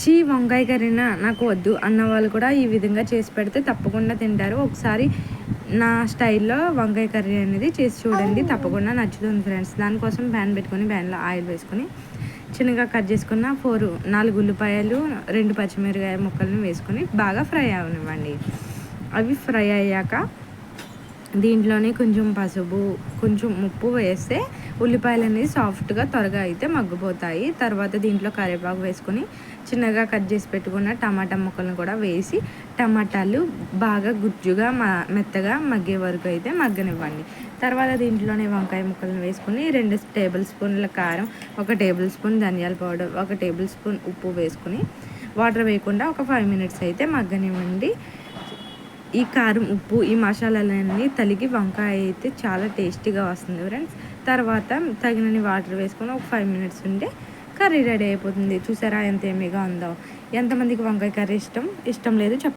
చీ వంకాయ కర్రీనా? నాకు వద్దు అన్న వాళ్ళు కూడా ఈ విధంగా చేసి పెడితే తప్పకుండా తింటారు. ఒకసారి నా స్టైల్లో వంకాయ కర్రీ అనేది చేసి చూడండి. తప్పకుండా నచ్చుతుంది ఫ్రెండ్స్. దానికోసం ప్యాన్ పెట్టుకొని ప్యాన్లో ఆయిల్ వేసుకొని చిన్నగా కట్ చేసుకున్న ఫోర్ నాలుగు ఉల్లిపాయలు రెండు పచ్చిమిరకాయ ముక్కలను వేసుకొని బాగా ఫ్రై అవనివ్వండి. అవి ఫ్రై అయ్యాక దీంట్లోనే కొంచెం పసుపు కొంచెం ఉప్పు వేస్తే ఉల్లిపాయలు అనేది సాఫ్ట్గా త్వరగా అయితే మగ్గిపోతాయి. తర్వాత దీంట్లో కరివేపాకు వేసుకొని చిన్నగా కట్ చేసి పెట్టుకున్న టమాటా ముక్కలను కూడా వేసి టమాటాలు బాగా గుజ్జుగా మెత్తగా మగ్గే వరకు అయితే మగ్గనివ్వండి. తర్వాత దీంట్లోనే వంకాయ ముక్కలను వేసుకొని రెండు టేబుల్ స్పూన్ల కారం ఒక టేబుల్ స్పూన్ ధనియాల పౌడర్ ఒక టేబుల్ స్పూన్ ఉప్పు వేసుకొని వాటర్ వేయకుండా ఒక ఫైవ్ మినిట్స్ అయితే మగ్గనివ్వండి. ఈ కారం ఉప్పు ఈ మసాలాలన్నీ తలిగి వంకాయ అయితే చాలా టేస్టీగా వస్తుంది ఫ్రెండ్స్. తర్వాత తగినన్ని వాటర్ వేసుకొని ఒక ఫైవ్ మినిట్స్ ఉంటే కర్రీ రెడీ అయిపోతుంది. చూసారా ఎంత ఏమీగా ఉందో. ఎంతమందికి వంకాయ కర్రీ ఇష్టం? ఇష్టం లేదు చెప్